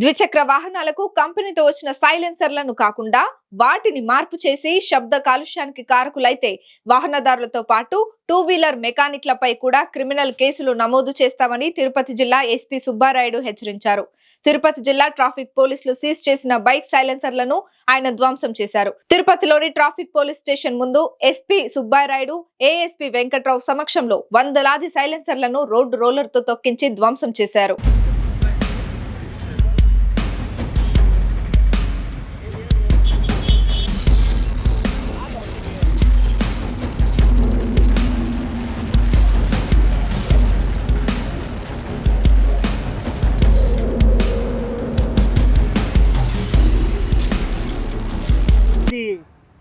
ద్విచక్ర వాహనాలకు కంపెనీతో వచ్చిన సైలెన్సర్లను కాకుండా వాటిని మార్పు చేసి శబ్ద కాలుష్యానికి కారకులైతే వాహనదారులతో పాటు టూ వీలర్ మెకానిక్లపై కూడా క్రిమినల్ కేసులు నమోదు చేస్తామని తిరుపతి జిల్లా ఎస్పీ సుబ్బారాయుడు హెచ్చరించారు. తిరుపతి జిల్లా ట్రాఫిక్ పోలీసులు సీజ్ చేసిన బైక్ సైలెన్సర్లను ఆయన ధ్వంసం చేశారు. తిరుపతిలోని ట్రాఫిక్ పోలీస్ స్టేషన్ ముందు ఎస్పీ సుబ్బారాయుడు ఏఎస్పీ వెంకట్రావు సమక్షంలో వందలాది సైలెన్సర్లను రోడ్డు రోలర్తో తొక్కించి ధ్వంసం చేశారు.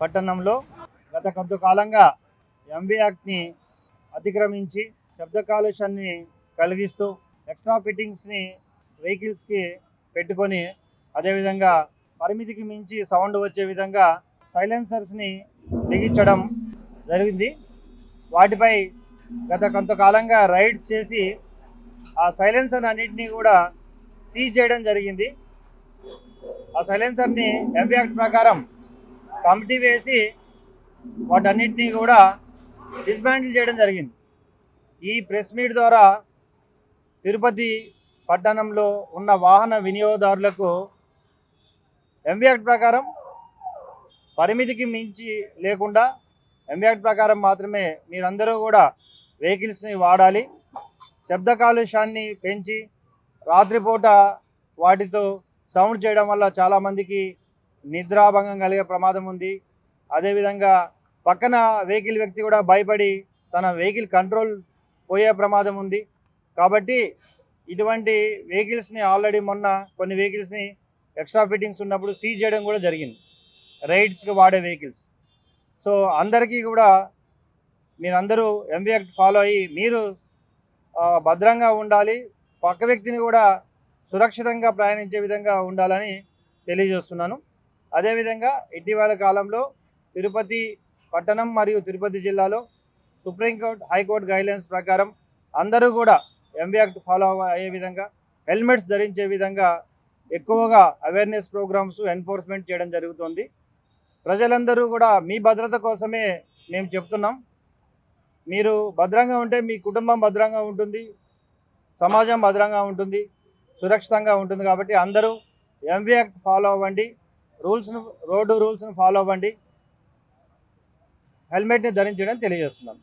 పట్టణంలో గత కొంతకాలంగా ఎంబీ యాక్ట్ని అతిక్రమించి శబ్ద కాలుష్యాన్ని కలిగిస్తూ ఎక్స్ట్రా ఫిట్టింగ్స్ని వెహికల్స్కి పెట్టుకొని అదేవిధంగా పరిమితికి మించి సౌండ్ వచ్చే విధంగా సైలెన్సర్స్ని బిగించడం జరిగింది. వాటిపై గత కొంతకాలంగా రైడ్స్ చేసి ఆ సైలెన్సర్ అన్నింటినీ కూడా సీజ్ చేయడం జరిగింది. ఆ సైలెన్సర్ని ఎంబీ యాక్ట్ ప్రకారం కమిటీ వేసి వాటన్నిటినీ కూడా డిస్మాంటిల్ చేయడం జరిగింది. ఈ ప్రెస్ మీట్ ద్వారా తిరుపతి పట్టణంలో ఉన్న వాహన వినియోగదారులకు ఎంబీ యాక్ట్ ప్రకారం పరిమితికి మించి లేకుండా ఎంబీ యాక్ట్ ప్రకారం మాత్రమే మీరందరూ కూడా వెహికల్స్ని వాడాలి. శబ్ద కాలుష్యాన్ని పెంచి రాత్రిపూట వాటితో సౌండ్ చేయడం వల్ల చాలామందికి నిద్రాభంగం కలిగే ప్రమాదం ఉంది. అదేవిధంగా పక్కన వెహికల్ వ్యక్తి కూడా భయపడి తన వెహికల్ కంట్రోల్ పోయే ప్రమాదం ఉంది. కాబట్టి ఇటువంటి వెహికల్స్ని ఆల్రెడీ మొన్న కొన్ని వెహికల్స్ని ఎక్స్ట్రా ఫిట్టింగ్స్ ఉన్నప్పుడు సీజ్ చేయడం కూడా జరిగింది. రైడ్స్కి వాడే వెహికల్స్. సో అందరికీ కూడా మీరందరూ ఎంబీ యాక్ట్ ఫాలో అయ్యి మీరు భద్రంగా ఉండాలి. పక్క వ్యక్తిని కూడా సురక్షితంగా ప్రయాణించే విధంగా ఉండాలని తెలియజేస్తున్నాను. అదేవిధంగా ఇటీవల కాలంలో తిరుపతి పట్టణం మరియు తిరుపతి జిల్లాలో సుప్రీంకోర్టు హైకోర్టు గైడ్లైన్స్ ప్రకారం అందరూ కూడా ఎంబీ యాక్ట్ ఫాలో అయ్యే విధంగా హెల్మెట్స్ ధరించే విధంగా ఎక్కువగా అవేర్నెస్ ప్రోగ్రామ్స్ ఎన్ఫోర్స్మెంట్ చేయడం జరుగుతుంది. ప్రజలందరూ కూడా మీ భద్రత కోసమే మేము చెప్తున్నాం. మీరు భద్రంగా ఉంటే మీ కుటుంబం భద్రంగా ఉంటుంది. సమాజం భద్రంగా ఉంటుంది. సురక్షితంగా ఉంటుంది కాబట్టి అందరూ ఎంబీ యాక్ట్ ఫాలో అవ్వండి. రూల్స్ను రోడ్డు రూల్స్ను ఫాలో అవ్వండి. హెల్మెట్ని ధరించడం తెలియజేస్తున్నాను